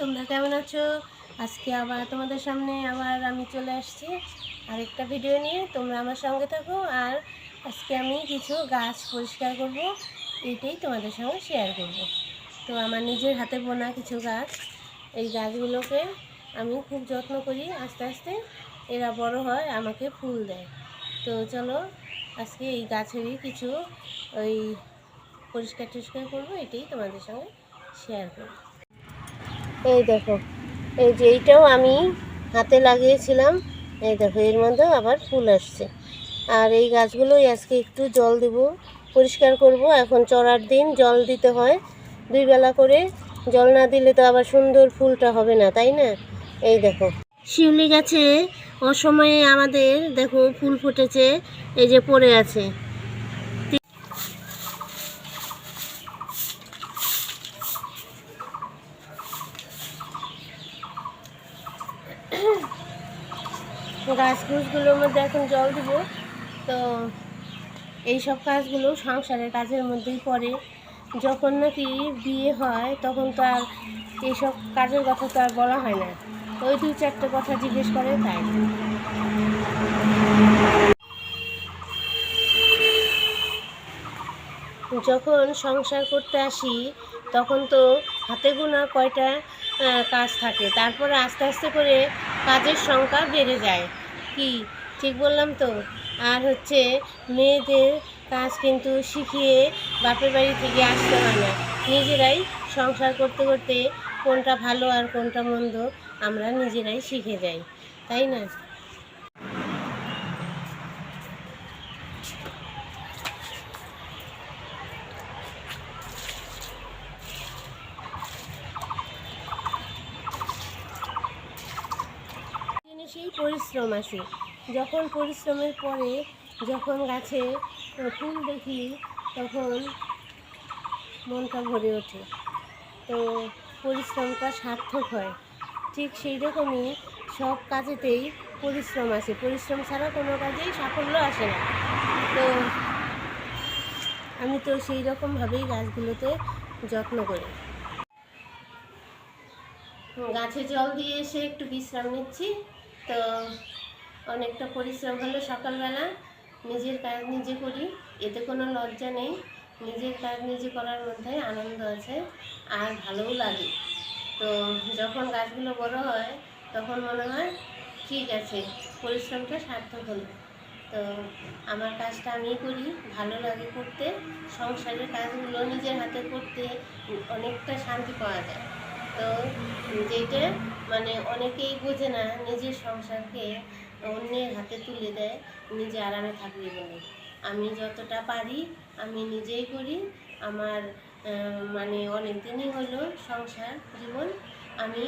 তোমরা কেমন আছো? আজকে আবার তোমাদের সামনে আবার আমি চলে আসছি আরেকটা ভিডিও নিয়ে। তোমরা আমার সঙ্গে থাকো আর আজকে আমি কিছু গাছ পরিষ্কার করব, এটাই তোমাদের সঙ্গে শেয়ার করব। তো আমার নিজের হাতে বোনা কিছু গাছ, এই গাছগুলোকে আমি খুব যত্ন করি, আস্তে আস্তে এরা বড় হয়, আমাকে ফুল দেয়। তো চলো, আজকে এই গাছেরই কিছু ওই পরিষ্কার টরিষ্কার করব, এটাই তোমাদের সঙ্গে শেয়ার করব। এই দেখো, এই যে এইটাও আমি হাতে লাগিয়েছিলাম। এই দেখো, এর মধ্যেও আবার ফুল আসছে। আর এই গাছগুলোই আজকে একটু জল দেব, পরিষ্কার করব। এখন চড়ার দিন, জল দিতে হয়। দুই বেলা করে জল না দিলে তো আবার সুন্দর ফুলটা হবে না, তাই না? এই দেখো, শিউলি গাছে অসময়ে আমাদের, দেখো, ফুল ফুটেছে, এই যে পড়ে আছে। গাছ গুছগুলোর মধ্যে এখন জল দিব। তো এই সব কাজগুলো সংসারের কাজের মধ্যেই পড়ে। যখন নাকি বিয়ে হয়, তখন তো আর এইসব কাজের কথা তো আর বলা হয় না। ওই দুই চারটে কথা জিজ্ঞেস করে, তাই। যখন সংসার করতে আসি, তখন তো হাতে গোনা কয়টা কাজ থাকে। তারপরে আস্তে আস্তে করে কাজের সংখ্যা বেড়ে যায়। কি? ঠিক বললাম তো। আর হচ্ছে মেয়েদের কাজ কিন্তু শিখিয়ে বাপের বাড়ি থেকে আসতে হয় না। নিজেরাই সংসার করতে করতে কোনটা ভালো আর কোনটা মন্দ আমরা নিজেরাই শিখে যাই। তাই না? পরিশ্রম আসে যখন পরিশ্রমের পরে যখন গাছে ফুল দেখি, তখন মনটা ভরে ওঠে। তো পরিশ্রমটা সার্থক হয়। ঠিক সেই রকমই সব কাজেতেই পরিশ্রম আসে। পরিশ্রম ছাড়া কোনো কাজেই সাফল্য আসে না। তো আমি তো সেই রকমভাবেই গাছগুলোতে যত্ন করি। গাছে জল দিয়ে এসে একটু বিশ্রাম নিচ্ছি। তো অনেকটা পরিশ্রম হলো সকালবেলা। নিজের কাজ নিজে করি, এতে কোনো লজ্জা নেই। নিজের কাজ নিজে করার মধ্যে আনন্দ আছে আর ভালোও লাগে। তো যখন গাছগুলো বড় হয়, তখন মনে হয়, ঠিক আছে, পরিশ্রমটা সার্থক হলো। তো আমার কাজটা আমি করি, ভালো লাগে করতে। সংসারের কাজগুলো নিজের হাতে করতে অনেকটা শান্তি পাওয়া যায়। তো যেটা মানে অনেকেই বোঝে না, নিজের সংসারকে অন্যের হাতে তুলে দেয়, নিজে আরামে থাকবে বলে। আমি যতটা পারি, আমি নিজেই করি। আমার মানে অনেক দিনই হলো সংসার, জীবন, আমি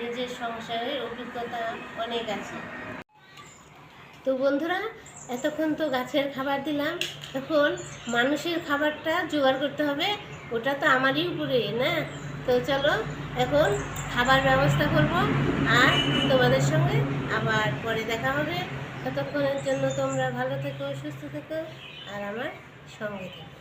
নিজের সংসারের অভিজ্ঞতা অনেক আছে। তো বন্ধুরা, এতক্ষণ তো গাছের খাবার দিলাম। এখন মানুষের খাবারটা জোগাড় করতে হবে, ওটা তো আমারই উপরে, না? তো চলো এখন খাবার ব্যবস্থা করব আর তোমাদের সঙ্গে আবার পরে দেখা হবে। ততক্ষণের জন্য তোমরা ভালো থেকো, সুস্থ থেকো আর আমার সঙ্গে থেকো।